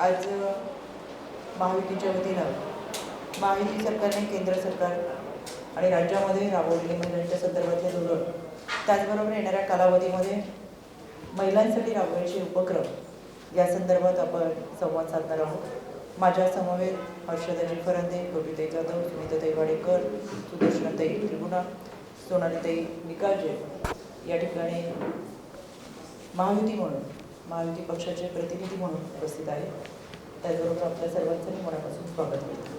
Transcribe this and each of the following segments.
आज महायुतीच्या वतीनं महायुती सरकारने केंद्र सरकार आणि राज्यामध्ये राबवलेले महिलांच्या संदर्भातले धोरण त्याचबरोबर येणाऱ्या कालावधीमध्ये महिलांसाठी राबवायचे उपक्रम या संदर्भात आपण संवाद साधणार आहोत. माझ्या समवेत हर्षदाजी फरंदे कविताई जाधव सुनीताताई वाडेकर सुदर्शनाताई त्रिगुणा सोनालीताई निकाजे या ठिकाणी महायुती म्हणून महायुती पक्षाचे प्रतिनिधी म्हणून उपस्थित आहे. त्याचबरोबर आपल्या सर्वांचं मी मनापासून स्वागत करतो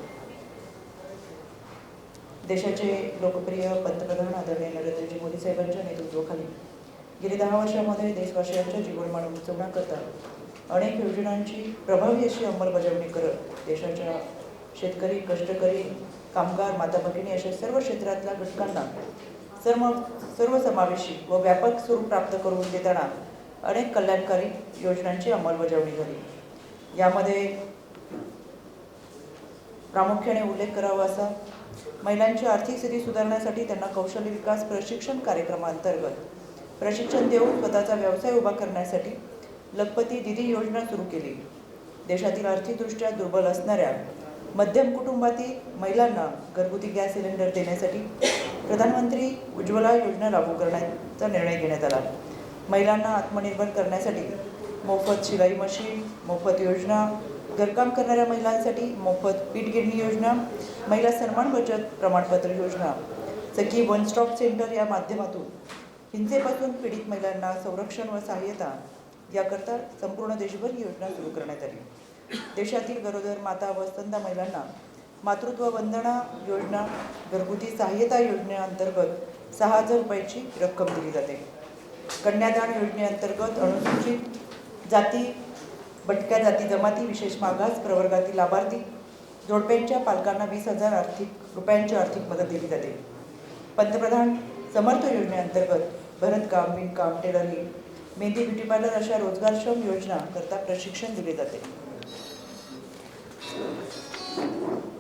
देशाचे लोकप्रिय पंतप्रधान आदरणीय नरेंद्रजी मोदी साहेबांच्या नेतृत्वाखाली गेली दहा वर्षामध्ये देशवासियांच्या जीवनमान उंचवण्याकरता अनेक योजनांची प्रभावी अशी अंमलबजावणी करत देशाच्या शेतकरी कष्टकरी कामगार माता भगिनी अशा सर्व क्षेत्रातल्या घटकांना सर्व सर्वसमावेशी व व्यापक स्वरूप प्राप्त करून देताना अनेक कल्याणकारी योजनांची अंमलबजावणी झाली. यामध्ये प्रामुख्याने उल्लेख करावा असा महिलांची आर्थिक स्थिती सुधारण्यासाठी त्यांना कौशल्य विकास प्रशिक्षण कार्यक्रमांतर्गत प्रशिक्षण देऊन स्वतःचा व्यवसाय उभा करण्यासाठी लखपती दिदी योजना सुरू केली. देशातील आर्थिकदृष्ट्या दुर्बल असणाऱ्या मध्यम कुटुंबातील महिलांना घरगुती गॅस सिलेंडर देण्यासाठी प्रधानमंत्री उज्ज्वला योजना लागू करण्याचा निर्णय घेण्यात आला. महिलांना आत्मनिर्भर करण्यासाठी मोफत शिलाई मशीन मोफत योजना घरकाम करणाऱ्या महिलांसाठी मोफत पीठ गिरणी योजना महिला सन्मान बचत प्रमाणपत्र योजना. सखी वन स्टॉप सेंटर या माध्यमातून हिंसेपासून पीडित महिलांना संरक्षण व सहाय्यता याकरता संपूर्ण देशभर ही योजना सुरू करण्यात आली. देशातील गरोदर माता व स्तंदा महिलांना मातृत्व वंदना योजना घरगुती सहाय्यता योजनेअंतर्गत सहा हजार रुपयाची रक्कम दिली जाते. कन्यादान योजनेअंतर्गत अनुसूचित जाती भटक्या जाती जमाती विशेष मागास प्रवर्गातील लाभार्थी जोडप्यांच्या पालकांना वीस हजार आर्थिक रुपयांची आर्थिक मदत दिली जाते. पंतप्रधान समर्थ योजनेअंतर्गत भरतकाम विणकाम टेलरिंग मेहंदी ब्युटी पार्लर अशा रोजगारक्षम योजनांकरता प्रशिक्षण दिले जाते.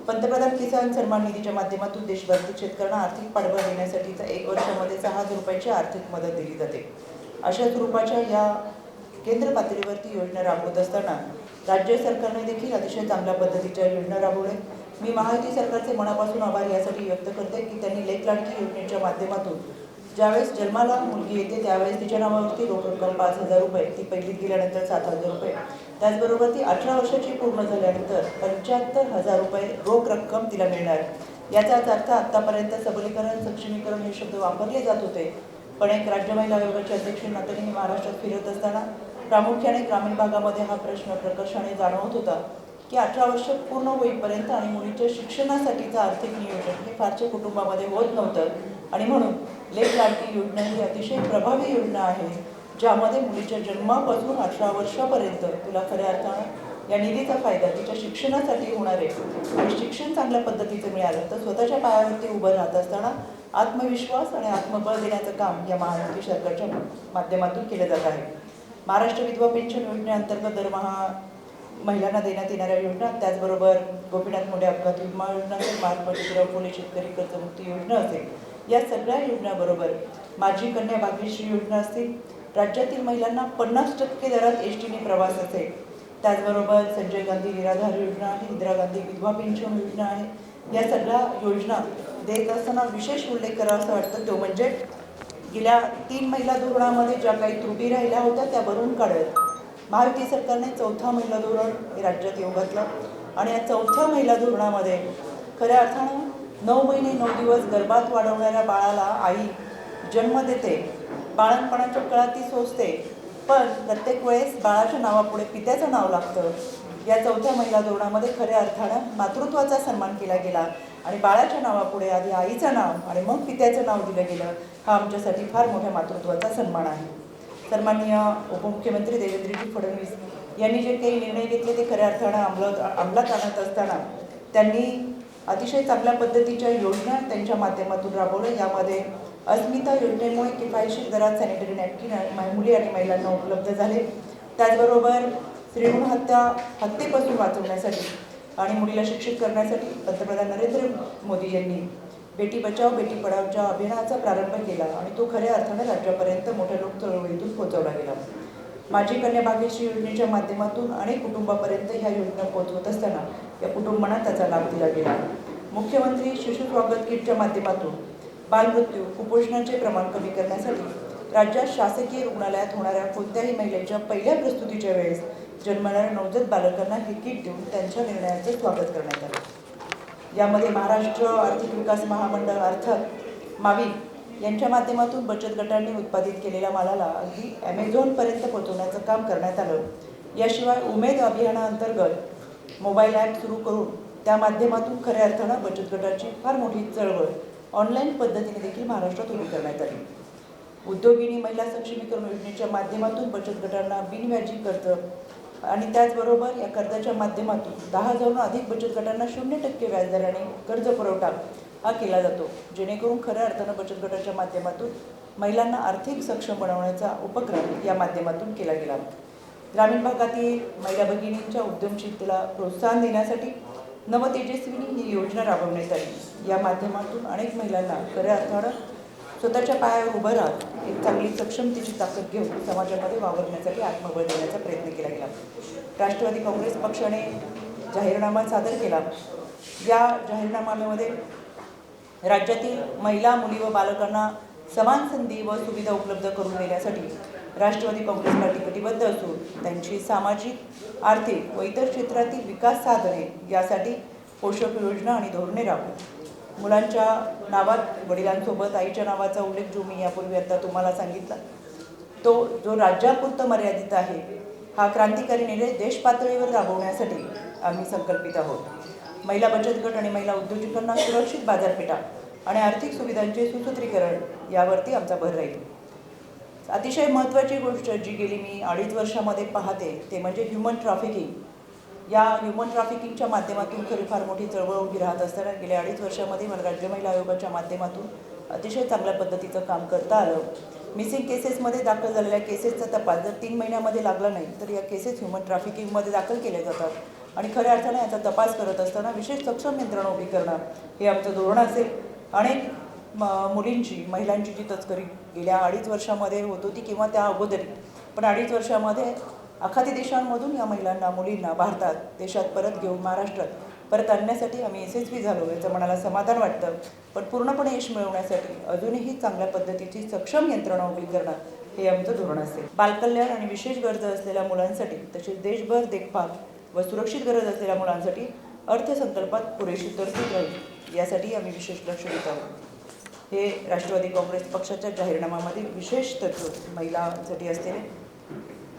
पंतप्रधान किसान सन्मान निधीच्या माध्यमातून देशभरातील शेतकऱ्यांना आर्थिक पाठबळ देण्यासाठीचा एक वर्षामध्ये सहा हजार रुपयाची आर्थिक मदत दिली जाते. अशा स्वरूपाच्या या केंद्र पातळीवरती योजना राबवत असताना राज्य सरकारने देखील अतिशय चांगल्या पद्धतीच्या योजना राबवल्या. मी महायुती सरकारचे मनापासून आभार यासाठी व्यक्त करते की त्यांनी लेख लाडकी योजनेच्या माध्यमातून ज्यावेळेस जन्माला मुलगी येते त्यावेळेस तिच्या नावावरती रोख रक्कम पाच हजार रुपये ती पहिलीत गेल्यानंतर सात हजार रुपये त्याचबरोबर ती अठरा वर्षाची पूर्ण झाल्यानंतर पंच्याहत्तर हजार रुपये रोख रक्कम तिला मिळणार. याचाच अर्थ आत्तापर्यंत सबलीकरण सक्षमीकरण हे शब्द वापरले जात होते. पण एक राज्य महिला आयोगाचे अध्यक्ष नात्याने महाराष्ट्रात फिरत असताना प्रामुख्याने ग्रामीण भागामध्ये हा प्रश्न प्रकर्षाने जाणवत होता की अठरा वर्ष पूर्ण होईपर्यंत आणि मुलीच्या शिक्षणासाठीचं आर्थिक नियोजन हे फारसे कुटुंबामध्ये होत नव्हतं. आणि म्हणून लेख लाडकी योजना ही अतिशय प्रभावी योजना आहे. ज्यामध्ये मुलीच्या जन्मापासून अठरा वर्षापर्यंत तुला खऱ्या अर्थानं या निधीचा फायदा तिच्या शिक्षणासाठी होणार आहे. आणि शिक्षण चांगल्या पद्धतीचं मिळालं तर स्वतःच्या पायावरती उभं राहत असताना आत्मविश्वास आणि आत्मबळ देण्याचं काम या महायुती सरकारच्या माध्यमातून केलं जात आहे. महाराष्ट्र विधवा पेन्शन योजनेअंतर्गत दरमहा महिलांना देण्यात येणाऱ्या योजना त्याचबरोबर गोपीनाथ मुंडे अपघात विमा योजना असेल महात्मा ज्योतिराव फुले शेतकरी कर्जमुक्ती योजना असेल. या सगळ्या योजनाबरोबर माझी कन्या भाग्यश्री योजना असतील राज्यातील महिलांना पन्नास टक्के दरात एस टीने प्रवास असेल त्याचबरोबर संजय गांधी निराधार योजना आहे इंदिरा गांधी विधवा पेन्शन योजना आहे. या सगळ्या योजना देत असताना विशेष उल्लेख करावा असं वाटतं तो म्हणजे गेल्या तीन महिला धोरणामध्ये ज्या काही त्रुटी राहिल्या होत्या त्या भरून काढत महायुती सरकारने चौथा महिला धोरण राज्यात येऊ घातलं. आणि या चौथ्या महिला धोरणामध्ये खऱ्या अर्थानं नऊ महिने नऊ दिवस गर्भात वाढवणाऱ्या बाळाला आई जन्म देते. बाळणपणाच्या काळात ती सोचते पण प्रत्येक वेळेस बाळाच्या नावापुढे पित्याचं नाव लागतं. या चौथ्या महिला धोरणामध्ये खऱ्या अर्थानं मातृत्वाचा सन्मान केला गेला आणि बाळाच्या नावापुढे आधी आईचं नाव आणि मग पित्याचं नाव दिलं गेलं. हा आमच्यासाठी फार मोठ्या मातृत्वाचा सन्मान आहे. सन्माननीय उपमुख्यमंत्री देवेंद्रजी फडणवीस यांनी जे काही निर्णय घेतले ते खऱ्या अर्थानं अंमलात अंमलात आणत असताना त्यांनी अतिशय चांगल्या पद्धतीच्या योजना त्यांच्या माध्यमातून राबवल्या. यामध्ये अस्मिता योजनेमुळे किफायतशीर दरात सॅनिटरी नॅपकिन मुली आणि महिलांना उपलब्ध झाले. त्याचबरोबर स्त्रीण हत्या हत्येपासून वाचवण्यासाठी आणि मुलीला शिक्षित करण्यासाठी पंतप्रधान नरेंद्र मोदी यांनी बेटी बचाव बेटी पढावच्या अभियानाचा प्रारंभ केला आणि तो खऱ्या अर्थाने राज्यापर्यंत मोठ्या लोक चळवळीतून पोहोचवला गेला. माझी कन्या भाग्यश्री योजनेच्या माध्यमातून अनेक कुटुंबापर्यंत ह्या योजना पोहोचवत असताना या कुटुंबांना त्याचा लाभ दिला गेला. मुख्यमंत्री शिशु स्वागत किटच्या माध्यमातून बालमृत्यू कुपोषणाचे प्रमाण कमी करण्यासाठी राज्यात शासकीय रुग्णालयात होणाऱ्या कोणत्याही महिलेच्या पहिल्या प्रस्तुतीच्या वेळेस जन्मणाऱ्या नवजात बालकांना हे किट देऊन त्यांच्या निर्णयाचे स्वागत करण्यात आलं. यामध्ये महाराष्ट्र आर्थिक विकास महामंडळ अर्थात मावी यांच्या माध्यमातून बचत गटांनी उत्पादित केलेल्या मालाला अगदी ॲमेझॉनपर्यंत पोहोचवण्याचं काम करण्यात आलं. याशिवाय उमेद अभियानाअंतर्गत मोबाईल ॲप सुरू करून त्या माध्यमातून खऱ्या अर्थानं बचत गटाची फार मोठी चळवळ ऑनलाईन पद्धतीने देखील महाराष्ट्रात उभी करण्यात आली. उद्योगिनी महिला सक्षमीकरण योजनेच्या माध्यमातून बचत गटांना बिनव्याजी कर्ज आणि त्याचबरोबर या कर्जाच्या माध्यमातून दहा हजारहून अधिक बचत गटांना शून्य टक्के व्याजदराने कर्ज पुरवठा हा केला जातो. जेणेकरून खऱ्या अर्थानं बचत गटाच्या माध्यमातून महिलांना आर्थिक सक्षम बनवण्याचा उपक्रम या माध्यमातून केला गेला. ग्रामीण भागातील महिला भगिनींच्या उद्यमशीलतेला प्रोत्साहन देण्यासाठी नवतेजस्विनी ही योजना राबवण्यात आली. या माध्यमातून अनेक महिलांना खऱ्या अर्थानं स्वतःच्या पायावर उभं राहत एक चांगली सक्षमतेची ताकद घेऊन समाजामध्ये वावरण्यासाठी आत्मबळ देण्याचा प्रयत्न केला गेला. राष्ट्रवादी काँग्रेस पक्षाने जाहीरनामा सादर केला. या जाहीरनाम्यामध्ये राज्यातील महिला मुली व बालकांना समान संधी व सुविधा उपलब्ध करून देण्यासाठी राष्ट्रवादी काँग्रेस पार्टी कटिबद्ध असून त्यांची सामाजिक आर्थिक व इतर क्षेत्रातील विकास साधने यासाठी पोषक योजना आणि धोरणे राबवू मुलांच्या नावात वडिलांसोबत आईच्या नावाचा उल्लेख जो मी यापूर्वी आता तुम्हाला सांगितला तो जो राज्यापुरतं मर्यादित आहे हा क्रांतिकारी निर्णय देशपातळीवर राबवण्यासाठी आम्ही संकल्पित आहोत. महिला बचत गट आणि महिला उद्योजकांना सुरक्षित बाजारपेठा आणि आर्थिक सुविधांचे सुसूत्रीकरण यावरती आमचा भर राहील. अतिशय महत्त्वाची गोष्ट जी गेली मी अडीच वर्षामध्ये पाहते ते म्हणजे ह्युमन ट्रॅफिकिंग या ह्युमन ट्रॅफिकिंगच्या माध्यमातून खरी फार मोठी चळवळ उभी राहत असताना गेल्या अडीच वर्षामध्ये मला राज्य महिला आयोगाच्या माध्यमातून अतिशय चांगल्या पद्धतीचं काम करता आलं. मिसिंग केसेसमध्ये दाखल झालेल्या केसेसचा तपास जर तीन महिन्यामध्ये लागला नाही तर या केसेस ह्युमन ट्रॅफिकिंगमध्ये दाखल केल्या जातात. आणि खऱ्या अर्थाने याचा तपास करत असताना विशेष सक्षम यंत्रणा उभी करणं हे आमचं धोरण असेल. अनेक म मुलींची महिलांची जी तस्करी गेल्या अडीच वर्षामध्ये होत होती किंवा त्या अगोदरी. पण अडीच वर्षामध्ये आखाती देशांमधून या महिलांना मुलींना भारतात देशात परत घेऊन महाराष्ट्रात परत आणण्यासाठी आम्ही यशस्वी झालो याचं मनाला समाधान वाटतं. पण पूर्णपणे यश मिळवण्यासाठी अजूनही चांगल्या पद्धतीची सक्षम यंत्रणा उभी करणं हे आमचं धोरण असेल बालकल्याण आणि विशेष गरज असलेल्या मुलांसाठी तसेच देशभर देखभाल व सुरक्षित गरज असलेल्या मुलांसाठी अर्थसंकल्पात पुरेशी तरतूद राहील यासाठी आम्ही विशेष लक्ष देत आहोत. हे राष्ट्रवादी काँग्रेस पक्षाच्या जाहीरनाम्यामध्ये विशेष तरतूद महिलांसाठी असते.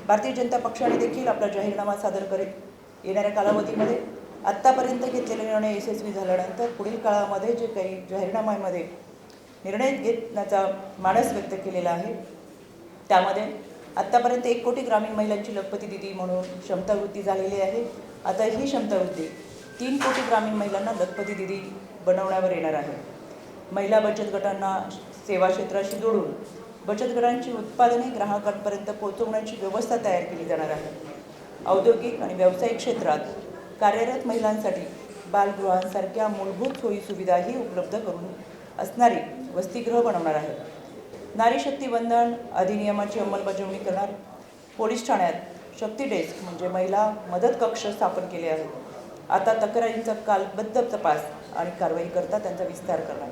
भारतीय जनता पक्षाने देखील आपला जाहीरनामा सादर करेल येणाऱ्या कालावधीमध्ये आत्तापर्यंत घेतलेले निर्णय यशस्वी झाल्यानंतर पुढील काळामध्ये जे काही जाहीरनाम्यामध्ये निर्णय घेण्याचा मानस व्यक्त केलेला आहे त्यामध्ये आत्तापर्यंत एक कोटी ग्रामीण महिलांची लखपती दिदी म्हणून क्षमतावृत्ती झालेली आहे. आता ही क्षमतावृत्ती तीन कोटी ग्रामीण महिलांना लखपती दिदी बनवण्यावर येणार आहे. महिला बचत गटांना सेवा क्षेत्राशी जोडून बचत गटांची उत्पादने ग्राहकांपर्यंत पोहोचवण्याची व्यवस्था तयार केली जाणार आहे. औद्योगिक आणि व्यावसायिक क्षेत्रात कार्यरत महिलांसाठी बालगृहांसारख्या मूलभूत सोयीसुविधाही उपलब्ध करून असणारी वसतिगृह बनवणार आहे. नारी शक्ती बंधन अधिनियमाची अंमलबजावणी करणार. पोलीस ठाण्यात शक्ती डेस्क म्हणजे महिला मदत कक्ष स्थापन केले आहेत. आता तक्रारींचा कालबद्ध तपास आणि कारवाई करता त्यांचा विस्तार करणार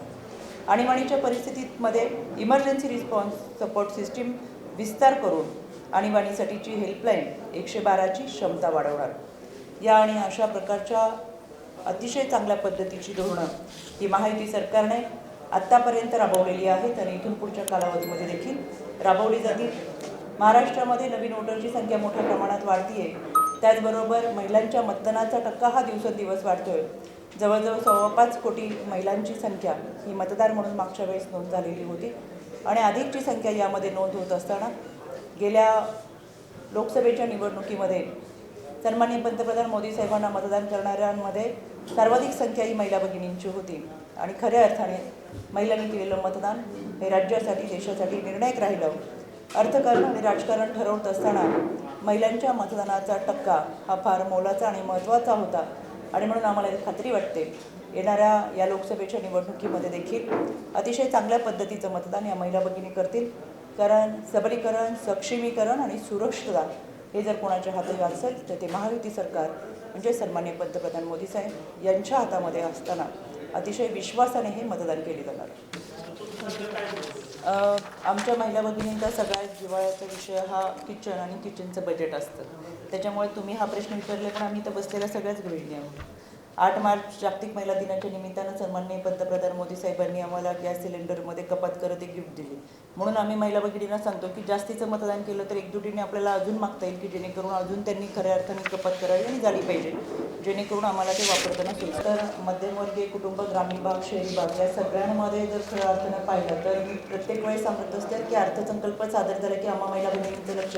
आणीबाणीच्या परिस्थितीमध्ये इमर्जन्सी रिस्पॉन्स सपोर्ट सिस्टीम विस्तार करून आणीबाणीसाठीची हेल्पलाईन एकशे बाराची क्षमता वाढवणार. या आणि अशा प्रकारच्या अतिशय चांगल्या पद्धतीची धोरणं ही महायुती सरकारने आत्तापर्यंत राबवलेली आहेत आणि इथून पुढच्या कालावधीमध्ये देखील राबवली जातील. महाराष्ट्रामध्ये नवीन वोटरची संख्या मोठ्या प्रमाणात वाढती आहे त्याचबरोबर महिलांच्या मतदानाचा टक्का हा दिवसेंदिवस वाढतोय. जवळजवळ सव्वापाच कोटी महिलांची संख्या ही मतदार म्हणून मागच्या वेळेस नोंद झालेली होती. आणि अधिकची संख्या यामध्ये नोंद होत असताना गेल्या लोकसभेच्या निवडणुकीमध्ये सन्माननीय पंतप्रधान मोदी साहेबांना मतदान करणाऱ्यांमध्ये सर्वाधिक संख्या ही महिला भगिनींची होती. आणि खऱ्या अर्थाने महिलांनी केलेलं मतदान हे राज्यासाठी देशासाठी निर्णायक राहिलं. अर्थकारण आणि राजकारण ठरवत असताना महिलांच्या मतदानाचा टक्का हा फार मोलाचा आणि महत्त्वाचा होता. आणि म्हणून आम्हाला खात्री वाटते. येणाऱ्या या लोकसभेच्या निवडणुकीमध्ये देखील अतिशय चांगल्या पद्धतीचं मतदान या महिला भगिनी करतील. कारण सबलीकरण सक्षमीकरण आणि सुरक्षता हे जर कोणाच्या हाती असेल तर ते महायुती सरकार म्हणजे सन्मान्य पंतप्रधान मोदी साहेब यांच्या हातामध्ये असताना अतिशय विश्वासाने हे मतदान केले जाणार. आमच्या महिला भगिनींचा सगळ्यात जिवाळ्याचा विषय हा किचन आणि किचनचं बजेट असतं. त्याच्यामुळे तुम्ही हा प्रश्न विचारले पण आम्ही तर बसलेल्या सगळ्याच गृहिणी आहोत. आठ मार्च जागतिक महिला दिनाच्या निमित्तानं सन्माननीय पंतप्रधान मोदी साहेबांनी आम्हाला गॅस सिलेंडरमध्ये कपात करत एक गिफ्ट दिली. म्हणून आम्ही महिला भगिनींना सांगतो की जास्तीचं मतदान केलं तर एकजुटीने आपल्याला अजून मागता येईल की जेणेकरून अजून त्यांनी खऱ्या अर्थाने कपात करावी आणि झाली पाहिजे. जेणेकरून आम्हाला ते वापरताना सोयी तर मध्यमवर्गीय कुटुंब ग्रामीण भाग शहरी भाग या सगळ्यांमध्ये जर खऱ्या अर्थानं पाहिलं तर मी प्रत्येक वेळेस सांगत असते की अर्थसंकल्प सादर झाला की आम्हा महिला भगिनींचं लक्ष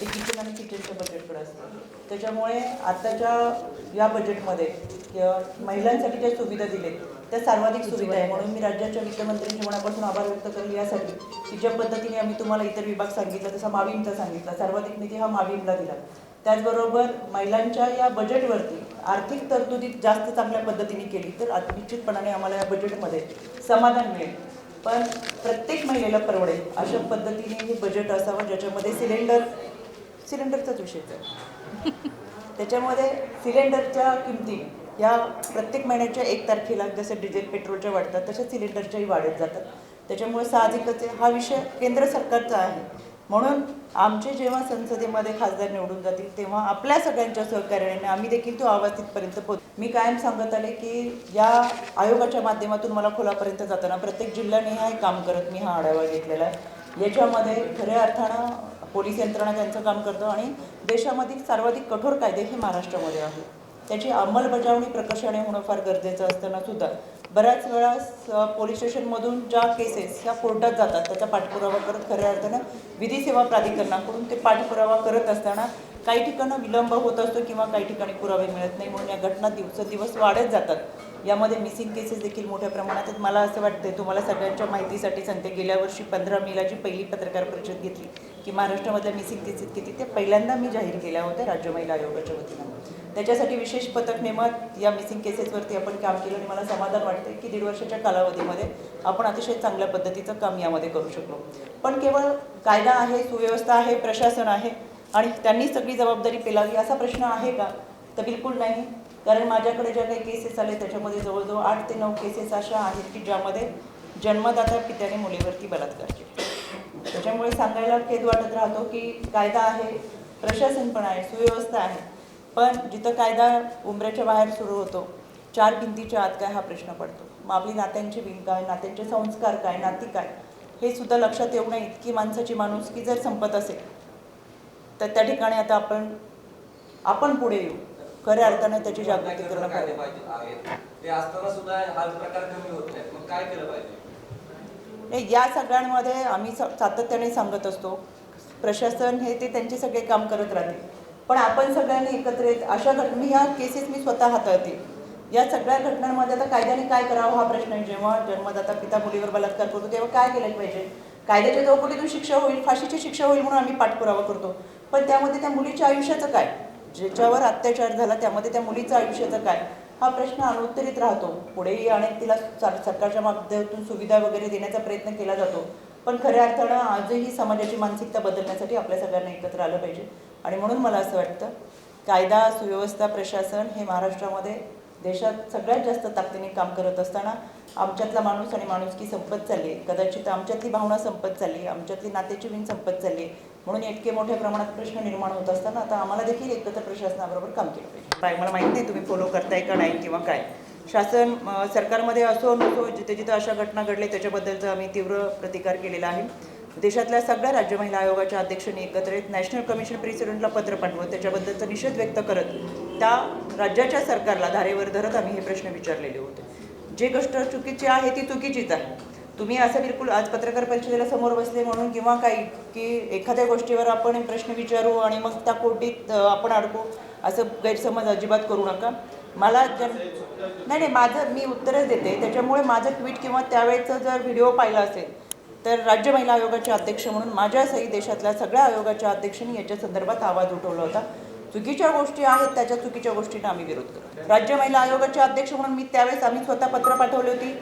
ते किचन आणि किचनच्या बजेटकडे असतं. त्याच्यामुळे आत्ताच्या या बजेटमध्ये महिलांसाठी ज्या सुविधा दिलेत त्या सर्वाधिक सुविधा आहे. म्हणून मी राज्याच्या वित्तमंत्र्यांच्या मनापासून आभार व्यक्त करेल यासाठी की ज्या पद्धतीने आम्ही तुम्हाला इतर विभाग सांगितला तसा माविमचा सांगितला सर्वाधिक निधी हा माविमला दिला. त्याचबरोबर महिलांच्या या बजेटवरती आर्थिक तरतुदीत जास्त चांगल्या पद्धतीने केली तर निश्चितपणाने आम्हाला या बजेटमध्ये समाधान मिळेल. पण प्रत्येक महिलेला परवडेल अशा पद्धतीने हे बजेट असावं ज्याच्यामध्ये सिलेंडर सिलेंडरचाच विषय त्याच्यामध्ये सिलेंडरच्या किमती या प्रत्येक महिन्याच्या एक तारखेला जसं डिझेल पेट्रोलच्या वाढतात तशा सिलेंडरच्याही वाढत जातात. त्याच्यामुळे साहजिकच हा विषय केंद्र सरकारचा आहे. म्हणून आमचे जेव्हा संसदेमध्ये खासदार निवडून जातील तेव्हा आपल्या सगळ्यांच्या सहकार्याने आम्ही देखील तो आवाज तिथपर्यंत पोहोच मी कायम सांगत आले की या आयोगाच्या माध्यमातून मला खोलापर्यंत जाताना प्रत्येक जिल्ह्याने हे काम करत मी हा आढावा घेतलेला आहे. याच्यामध्ये खऱ्या अर्थानं पोलीस यंत्रणा त्यांचं काम करतं आणि देशामधील सर्वाधिक कठोर कायदे हे महाराष्ट्रामध्ये आहेत. त्याची अंमलबजावणी प्रकर्षाने होणं फार गरजेचं असताना सुद्धा. बऱ्याच वेळा पोलीस स्टेशनमधून ज्या केसेस ह्या कोर्टात जातात त्याचा पाठपुरावा करत खऱ्या अर्थानं विधी सेवा प्राधिकरणाकडून ते पाठपुरावा करत असताना काही ठिकाणं विलंब होत असतो किंवा काही ठिकाणी पुरावे मिळत नाही म्हणून या घटना दिवसेंदिवस वाढत जातात. यामध्ये मिसिंग केसेस देखील मोठ्या प्रमाणात आहेत. मला असं वाटतं तुम्हाला सगळ्यांच्या माहितीसाठी सांगते गेल्या वर्षी पंधरा मेला जी पहिली पत्रकार परिषद घेतली की महाराष्ट्रामधल्या मिसिंग केसेस किती ते पहिल्यांदा मी जाहीर केल्या होत्या राज्य महिला आयोगाच्या वतीनं. त्याच्यासाठी विशेष पथक नेमत या मिसिंग केसेसवरती आपण काम केलं आणि मला समाधान वाटते की दीड वर्षाच्या कालावधीमध्ये आपण अतिशय चांगल्या पद्धतीचं काम यामध्ये करू शकलो. पण केवळ कायदा आहे सुव्यवस्था आहे प्रशासन आहे आणि त्यांनी सगळी जबाबदारी पेलावी असा प्रश्न आहे का? तर बिलकुल नाही. कारण माझ्याकडे ज्या काही केसेस आले त्याच्यामध्ये जवळजवळ आठ ते नऊ केसेस अशा आहेत की ज्यामध्ये जन्मदाता पित्याने मुलीवरती बलात्कार केला. त्याच्यामुळे सांगायला खेद वाटत राहतो की कायदा आहे प्रशासन पण आहे सुव्यवस्था आहे. पण जिथं कायदा उंबऱ्याच्या बाहेर सुरू होतो चार भिंतीच्या आत काय हा प्रश्न पडतो? मग आपली नात्यांची भिंत काय नात्यांचे संस्कार काय नाती काय? हे सुद्धा लक्षात येऊ नये इतकी माणसाची माणूस की जर संपत असेल तर त्या ठिकाणी आता आपण आपण पुढे येऊ. खऱ्या अर्थानं त्याची जागृती करणं पाहिजे पाहिजे? आहेत. ते असताना सुद्धा हा प्रकार कमी होत नाही. मग काय केलं पाहिजे? नाही, या सगळ्यांमध्ये आम्ही सातत्याने सांगत असतो. प्रशासन हे ते त्यांचे सगळे काम करत राहतील पण आपण सगळ्यांनी एकत्रित अशा घट मी ह्या केसेस मी स्वतः हाताळते. या सगळ्या घटनांमध्ये आता कायद्याने काय करावं हा प्रश्न आहे. जेव्हा जन्मदाता पिता मुलीवर बलात्कार करतो तेव्हा काय केलं पाहिजे? कायद्याच्या चौकटीतून शिक्षा होईल फाशीची शिक्षा होईल म्हणून आम्ही पाठपुरावा करतो. पण त्यामध्ये त्या मुलीच्या आयुष्याचं काय? ज्याच्यावर अत्याचार झाला त्यामध्ये त्या मुलीचं आयुष्याचं काय? हा प्रश्न अनुत्तरित राहतो. पुढेही अनेक तिला सर- सरकारच्या माध्यमातून सुविधा वगैरे देण्याचा प्रयत्न केला जातो. पण खऱ्या अर्थानं आजही समाजाची मानसिकता बदलण्यासाठी आपल्या सगळ्यांना एकत्र आलं पाहिजे. आणि म्हणून मला असं वाटतं कायदा सुव्यवस्था प्रशासन हे महाराष्ट्रामध्ये देशात सगळ्यात जास्त ताकदीने काम करत असताना आमच्यातला माणूस आणि माणुसकी संपत चालली आहे. कदाचित आमच्यातली भावना संपत चालली आहे. आमच्यातली नात्याची विण संपत चालली आहे. म्हणून इतके मोठ्या प्रमाणात प्रश्न निर्माण होत असताना आता आम्हाला देखील एकत्र प्रशासनाबरोबर काम केलं पाहिजे. काय मला माहीत नाही तुम्ही फॉलो करताय का नाही किंवा काय. शासन सरकारमध्ये असो नसो जिथे जिथं अशा घटना घडल्या त्याच्याबद्दलचा आम्ही तीव्र प्रतिकार केलेला आहे. देशातल्या सगळ्या राज्य महिला आयोगाच्या अध्यक्षांनी एकत्र येत नॅशनल कमिशन प्रेसिडेंटला पत्र पाठवत त्याच्याबद्दलचा निषेध व्यक्त करत त्या राज्याच्या सरकारला धारेवर धरत आम्ही हे प्रश्न विचारलेले होते. जे गोष्ट चुकीची आहे ती चुकीचीच आहे. तुम्ही असं बिलकुल आज पत्रकार परिषदेला समोर बसले म्हणून किंवा काही की एखाद्या गोष्टीवर आपण प्रश्न विचारू आणि मग त्या कोटीत आपण अडकू असं गैरसमज अजिबात करू नका. मला जन नाही नाही माझं मी उत्तरच देते. त्याच्यामुळे माझं ट्विट किंवा त्यावेळेचा जर व्हिडिओ पाहिला असेल तर राज्य महिला आयोगाचे अध्यक्ष म्हणून माझ्यासही देशातल्या सगळ्या आयोगाच्या अध्यक्षांनी याच्या संदर्भात आवाज उठवला होता. चुकीच्या गोष्टी आहेत त्याच्या चुकीच्या गोष्टींना आम्ही विरोध करतो. राज्य महिला आयोगाचे अध्यक्ष म्हणून मी त्यावेळेस आम्ही स्वतः पत्र पाठवली होती.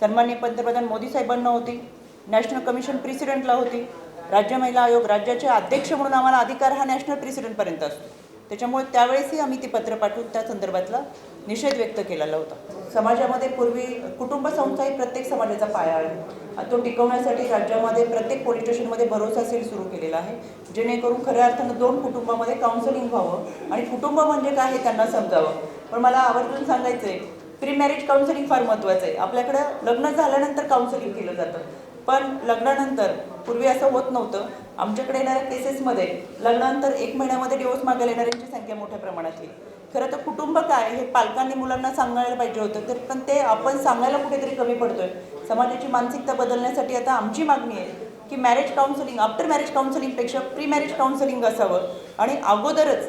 सन्मान्य पंतप्रधान मोदी साहेबांना होती. नॅशनल कमिशन प्रेसिडेंटला होती. राज्य महिला आयोग राज्याचे अध्यक्ष म्हणून आम्हाला अधिकार हा नॅशनल प्रेसिडेंटपर्यंत असतो. त्याच्यामुळे त्यावेळेसही आम्ही ते पत्र पाठवून त्या संदर्भातला निषेध व्यक्त केलेला होता. समाजामध्ये पूर्वी कुटुंब संस्था ही प्रत्येक समाजाचा पाया आहे. तो टिकवण्यासाठी राज्यामध्ये प्रत्येक पोलीस स्टेशनमध्ये भरोसा सेल सुरू केलेला आहे. जेणेकरून खऱ्या अर्थानं दोन कुटुंबामध्ये काउन्सिलिंग व्हावं आणि कुटुंब म्हणजे काय हे त्यांना समजावं. पण मला आवर्जून सांगायचं आहे प्री मॅरेज काउन्सिलिंग फार महत्त्वाचं आहे. आपल्याकडं लग्न झाल्यानंतर काउन्सिलिंग केलं जातं. पण लग्नानंतर पूर्वी असं होत नव्हतं. आमच्याकडे येणाऱ्या केसेसमध्ये लग्नानंतर एक महिन्यामध्ये डिवोर्स मागायला येणाऱ्यांची संख्या मोठ्या प्रमाणातली. खरं तर कुटुंब काय हे पालकांनी मुलांना सांगायला पाहिजे होतं. तर पण ते आपण सांगायला कुठेतरी कमी पडतोय. समाजाची मानसिकता बदलण्यासाठी आता आमची मागणी आहे की मॅरेज काउन्सिलिंग आफ्टर मॅरेज काउन्सिलिंगपेक्षा प्री मॅरेज काउन्सिलिंग असावं. आणि अगोदरच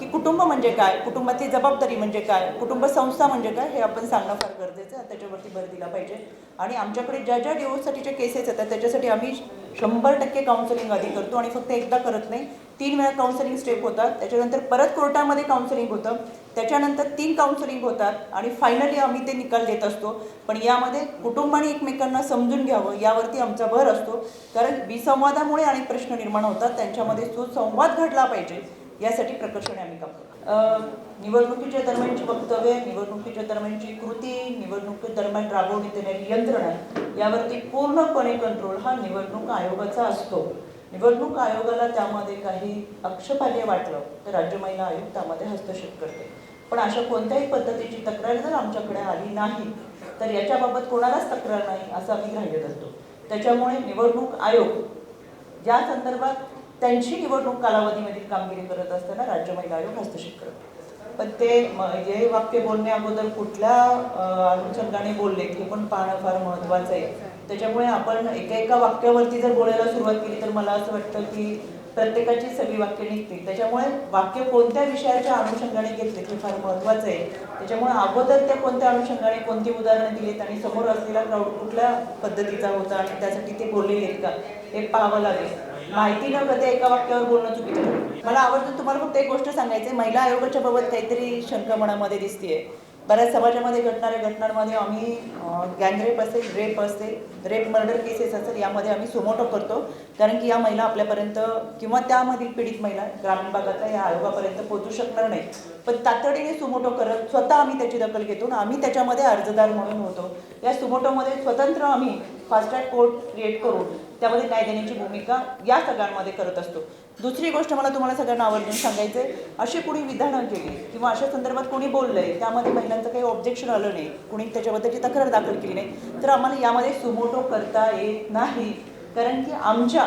की कुटुंब म्हणजे काय? कुटुंबाची जबाबदारी म्हणजे काय? कुटुंब संस्था म्हणजे काय? हे आपण सांगणं फार गरजेचं आहे. त्याच्यावरती भर दिला पाहिजे. आणि आमच्याकडे ज्या ज्या डिवोर्ससाठीच्या केसेस येतात त्याच्यासाठी आम्ही शंभर टक्के काउन्सिलिंग आधी करतो आणि फक्त एकदा करत नाही. तीन वेळा काउन्सिलिंग स्टेप होतात. त्याच्यानंतर परत कोर्टामध्ये काउन्सिलिंग होतं. त्याच्यानंतर तीन काउन्सिलिंग होतात. आणि फायनली आम्ही ते निकाल देत असतो. पण यामध्ये कुटुंबाने एकमेकांना समजून घ्यावं यावरती आमचा भर असतो. कारण विसंवादामुळे अनेक प्रश्न निर्माण होतात. त्यांच्यामध्ये सुसंवाद घडला पाहिजे. यासाठी प्रकर्षाने आम्ही काम करतो. निवडणुकीच्या दरम्यानची वक्तव्य निवडणुकीच्या दरम्यानची कृती निवडणुकी दरम्यान राबवण्यात येणारी यंत्रणा यावरती पूर्णपणे कंट्रोल हा निवडणूक आयोगाचा असतो. निवडणूक आयोगाला त्यामध्ये काही अक्षपाल्य वाटलं तर राज्य महिला आयोग त्यामध्ये हस्तक्षेप करते. पण अशा कोणत्याही पद्धतीची तक्रार जर आमच्याकडे आली नाही तर याच्याबाबत कोणालाच तक्रार नाही असं आम्ही ग्राह्य धरतो त्याच्यामुळे निवडणूक आयोग या संदर्भात त्यांची निवडणूक कालावधीमधील कामगिरी करत असताना राज्य महिला आयोग हस्तक्षेप करतो पण ते हे वाक्य बोलण्या अगोदर कुठल्या अनुषंगाने बोलले हे पण पाहणं फार महत्त्वाचं आहे. त्याच्यामुळे आपण एका एका वाक्यावरती जर बोलायला सुरुवात केली तर मला असं वाटतं की प्रत्येकाची सगळी वाक्य निघतील त्याच्यामुळे वाक्य कोणत्या विषयाच्या अनुषंगाने घेतले हे फार महत्त्वाचं आहे. त्याच्यामुळे अगोदर त्या कोणत्या अनुषंगाने कोणती उदाहरणं दिलीत आणि समोर असलेला क्राऊड कुठल्या पद्धतीचा होता आणि त्यासाठी ते बोललेले आहेत का हे पाहावं लागेल. माहिती न कधी एका वाक्यावर बोलणं चुकीचं मला आवडतं तुम्हाला फक्त एक गोष्ट सांगायची आहे. महिला आयोगाच्या बाबत काहीतरी शंका मनामध्ये दिसतीये. बऱ्याच समाजामध्ये घडणाऱ्या घटनांमध्ये आम्ही गँगरेप असेल रेप असेल रेप मर्डर केसेस असेल यामध्ये आम्ही सुमोटो करतो. कारण की या महिला आपल्यापर्यंत किंवा त्यामधील पीडित महिला ग्रामीण भागातल्या या आयोगापर्यंत पोहोचू शकणार नाही पण तातडीने सुमोटो करत स्वतः आम्ही त्याची दखल घेतो आणि आम्ही त्याच्यामध्ये अर्जदार म्हणून होतो. या सुमोटोमध्ये स्वतंत्र आम्ही फास्ट ट्रॅक कोर्ट क्रिएट करून त्यामध्ये न्याय देण्याची भूमिका या सगळ्यांमध्ये करत असतो. दुसरी गोष्ट मला तुम्हाला सगळ्यांना आवर्जून सांगायचं आहे अशी कुणी विधानं केली किंवा अशा संदर्भात कोणी बोललंय त्यामध्ये महिलांचं काही ऑब्जेक्शन आलं नाही कुणी त्याच्याबद्दलची तक्रार दाखल केली नाही तर आम्हाला यामध्ये सुमोटो करता येत नाही. कारण की आमच्या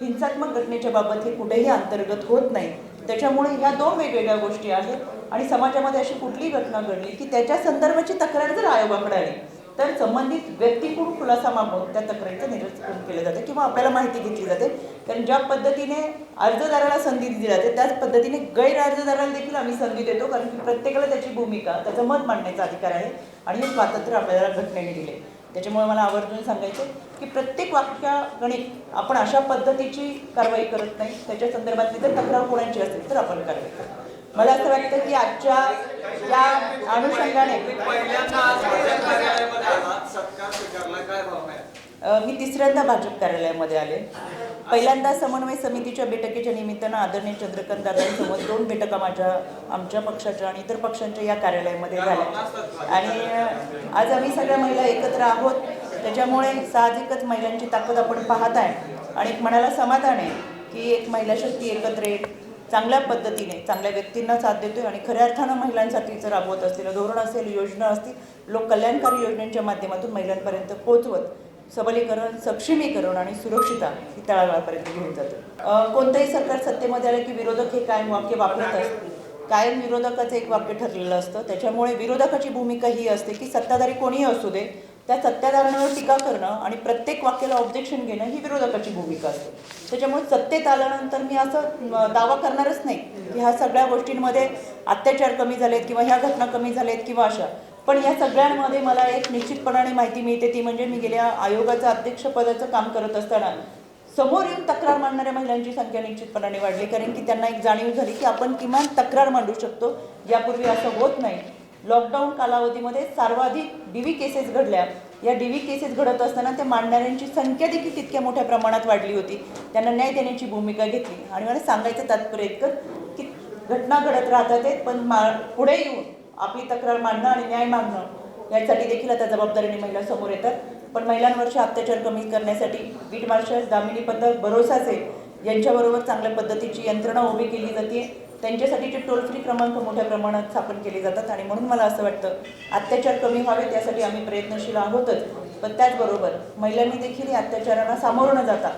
हिंसात्मक घटनेच्या बाबत हे कुठेही अंतर्गत होत नाही. त्याच्यामुळे ह्या दोन वेगवेगळ्या गोष्टी आहेत आणि समाजामध्ये अशी कुठलीही घटना घडली की त्याच्या संदर्भाची तक्रार जर आयोगाकडे आली तर संबंधित व्यक्तीकडून खुलासा मागून त्या तक्रारीचं निरसन केलं जातं किंवा आपल्याला माहिती घेतली जाते. कारण ज्या पद्धतीने अर्जदाराला संधी दिली जाते त्याच पद्धतीने गैर अर्जदाराला देखील आम्ही संधी देतो. कारण की प्रत्येकाला त्याची भूमिका त्याचं मत मांडण्याचा अधिकार आहे आणि हे स्वातंत्र्य आपल्याला घटनेने दिले. त्याच्यामुळे मला आवर्जून सांगायचं की प्रत्येक वाक्यागणिक आपण अशा पद्धतीची कारवाई करत नाही. त्याच्या संदर्भातली जर तक्रार कोणाची असेल तर आपण कारवाई करतो मला असं वाटतं की आजच्या या अनुषंगाने पहिल्यांदा आज भाजप कार्यालयामध्ये आहात सत्कार स्वीकारला काय भावना आहे अ, मी तिसऱ्यांदा भाजप कार्यालयामध्ये आले. पहिल्यांदा समन्वय समितीच्या बैठकीच्या निमित्तानं आदरणीय चंद्रकांत दादांसोबत दोन बैठका माझ्या आमच्या पक्षाच्या आणि इतर पक्षांच्या या कार्यालयामध्ये झाल्या. आणि आज आम्ही सगळ्या महिला एकत्र आहोत. त्याच्यामुळे साहजिकच महिलांची ताकद आपण पाहत आहे. आणि एक मनाला समाधान आहे की एक महिला शक्ती एकत्र येत चांगल्या पद्धतीने चांगल्या व्यक्तींना साथ देतोय आणि खऱ्या अर्थानं महिलांसाठी जर राबवत असलेलं धोरण असेल योजना असतील लोक कल्याणकारी योजनांच्या माध्यमातून महिलांपर्यंत पोहोचवत सबलीकरण सक्षमीकरण आणि सुरक्षिता ही तळागाळापर्यंत घेऊन जाते. कोणतंही सरकार सत्तेमध्ये आलं की विरोधक हे कायम वाक्य वापरत असतात कायम विरोधकाचं एक वाक्य ठरलेलं असतं. त्याच्यामुळे विरोधकाची भूमिका ही असते की सत्ताधारी कोणीही असू दे त्या सत्ताधारणावर टीका करणं आणि प्रत्येक वाक्याला ऑब्जेक्शन घेणं ही विरोधकाची भूमिका असते. त्याच्यामुळे सत्तेत आल्यानंतर मी असं दावा करणारच नाही की ह्या सगळ्या गोष्टींमध्ये अत्याचार कमी झालेत किंवा ह्या घटना कमी झालेत किंवा अशा. पण या सगळ्यांमध्ये मला एक निश्चितपणाने माहिती मिळते ती म्हणजे मी गेल्या आयोगाचं अध्यक्षपदाचं काम करत असताना समोर येऊन तक्रार मांडणाऱ्या महिलांची संख्या निश्चितपणाने वाढली. कारण की त्यांना एक जाणीव झाली की आपण किमान तक्रार मांडू शकतो. यापूर्वी असं होत नाही. लॉकडाऊन कालावधीमध्ये सर्वाधिक डी व्ही केसेस घडल्या. या डी व्ही केसेस घडत असताना त्या मांडणाऱ्यांची संख्या देखील तितक्या मोठ्या प्रमाणात वाढली होती. त्यांना न्याय देण्याची भूमिका घेतली. आणि मला सांगायचं तात्पर्य इतकं की घटना घडत राहतात आहेत, पण मा पुढे येऊन आपली तक्रार मांडणं आणि न्याय मागणं यासाठी देखील आता जबाबदारीने महिला समोर येतात. पण महिलांवरचे अत्याचार कमी करण्यासाठी बीट मार्शल दामिनी पथक भरोसाचे यांच्याबरोबर चांगल्या पद्धतीची यंत्रणा उभी केली जाते. त्यांच्यासाठीचे टोल फ्री क्रमांक मोठ्या प्रमाणात स्थापन केले जातात आणि म्हणून मला असं वाटतं अत्याचार कमी व्हावे त्यासाठी आम्ही प्रयत्नशील आहोतच. पण त्याचबरोबर महिलांनी देखील या अत्याचारांना सामोरं न जाता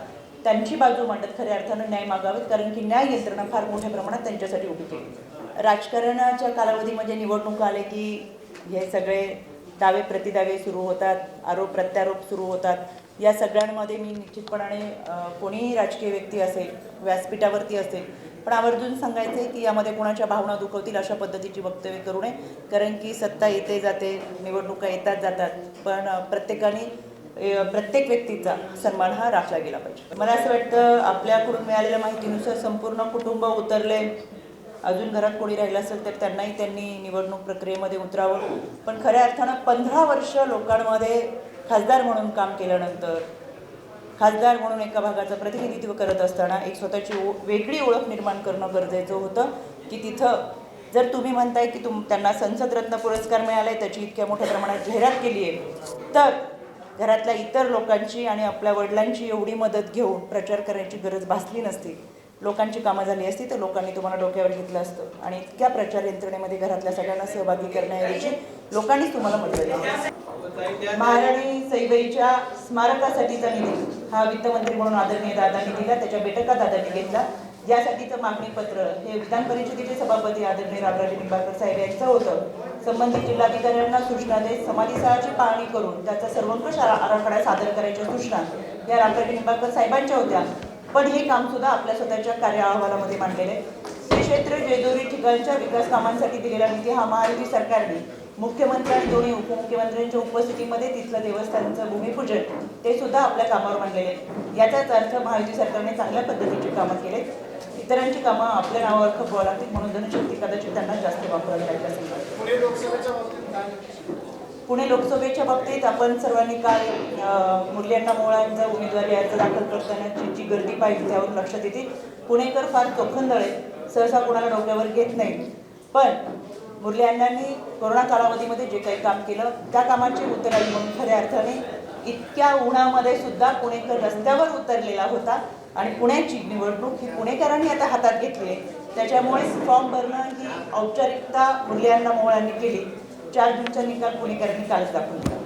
त्यांची बाजू मांडत खऱ्या अर्थानं न्याय मागावेत कारण की न्याय यंत्रणा फार मोठ्या प्रमाणात त्यांच्यासाठी उभी केली. राजकारणाच्या कालावधीमध्ये म्हणजे निवडणूक आले की हे सगळे दावे प्रतिदावे सुरू होतात आरोप प्रत्यारोप सुरू होतात. या सगळ्यांमध्ये मी निश्चितपणाने कोणीही राजकीय व्यक्ती असेल व्यासपीठावरती असेल पण आवर्जून सांगायचं आहे की यामध्ये कोणाच्या भावना दुखवतील अशा पद्धतीची वक्तव्य करू नये. कारण की सत्ता येते जाते निवडणुका येतात जातात. पण प्रत्येकाने प्रत्येक व्यक्तीचा सन्मान हा राखला गेला पाहिजे. मला असं वाटतं आपल्याकडून मिळालेल्या माहितीनुसार संपूर्ण कुटुंब उतरले. अजून घरात कोणी राहिलं असेल तर त्यांनाही त्यांनी निवडणूक प्रक्रियेमध्ये उतरावं. पण खऱ्या अर्थानं पंधरा वर्ष लोकांमध्ये खासदार म्हणून काम केल्यानंतर खासदार म्हणून एका भागाचं प्रतिनिधित्व करत असताना एक स्वतःची ओ वेगळी ओळख निर्माण करणं गरजेचं होतं. की तिथं जर तुम्ही म्हणताय की तुम त्यांना संसदरत्न पुरस्कार मिळाला आहे त्याची इतक्या मोठ्या प्रमाणात जाहिरात केली आहे तर घरातल्या इतर लोकांची आणि आपल्या वडिलांची एवढी मदत घेऊन प्रचार करायची गरज भासली नसती. लोकांची कामं झाली असती तर लोकांनी तुम्हाला डोक्यावर घेतलं असतं. आणि इतक्या प्रचार यंत्रणेमध्ये घरातल्या सगळ्यांना सहभागी करण्याऐवजी लोकांनीच तुम्हाला मदत केली महाराणी सईबाईच्या स्मारकासाठीचा निधी हा वित्तमंत्री म्हणून आदरणीय दादांनी दिला त्याच्या बैठका दादांनी घेतला. यासाठीचं मागणी पत्र हे विधान परिषदेचे सभापती आदरणीय रामराजे निंबाळकर साहेब यांचं होतं. संबंधित जिल्हाधिकाऱ्यांना सूचना देत समाधीस्थळाची पाहणी करून त्याचा सर्वंकष आरा- आराखडा सादर करायच्या सूचना या रामराजे निंबाळकर साहेबांच्या होत्या. पण हे काम सुद्धा आपल्या स्वतःच्या कार्य अहवालामध्ये मांडलेले आहे. श्री क्षेत्र जेजुरी ठिकाणच्या विकास कामांसाठी दिलेला निधी हा महायुती सरकारने मुख्यमंत्री आणि दोन्ही उपमुख्यमंत्र्यांच्या उपस्थितीमध्ये तिथलं देवस्थानचं भूमिपूजन ते सुद्धा आपल्या कामावर मांडलेले याचाच अर्थ महायुती सरकारने चांगल्या पद्धतीची कामं केले इतरांची कामं आपल्या नावावर खपवावं लागतील म्हणून जनशक्ती कदाचित त्यांना जास्त वापरायला लागेल असं पुणे लोकसभेच्या बाबतीत आपण सर्वांनी काल अ, मोळांचा उमेदवारी अर्ज दाखल करताना जी जी गर्दी पाहिजे त्यावर लक्षात येते पुणेकर फार चोखंदळ आहे सहसा कोणाला डोक्यावर घेत नाही. पण मुरली अण्णांनी कोरोना कालावधीमध्ये जे काही काम केलं त्या कामाची उतराई म्हणून खऱ्या अर्थाने इतक्या उन्हामध्ये सुद्धा पुणेकर रस्त्यावर उतरलेला होता आणि पुण्याची निवडणूक ही पुणेकरांनी आता हातात घेतली आहे. त्याच्यामुळेच फॉर्म भरणं ही औपचारिकता मुरली अण्णा मोहळांनी केली. चार जूनचा निकाल पुणेकरांनी कालच दाखवून दिला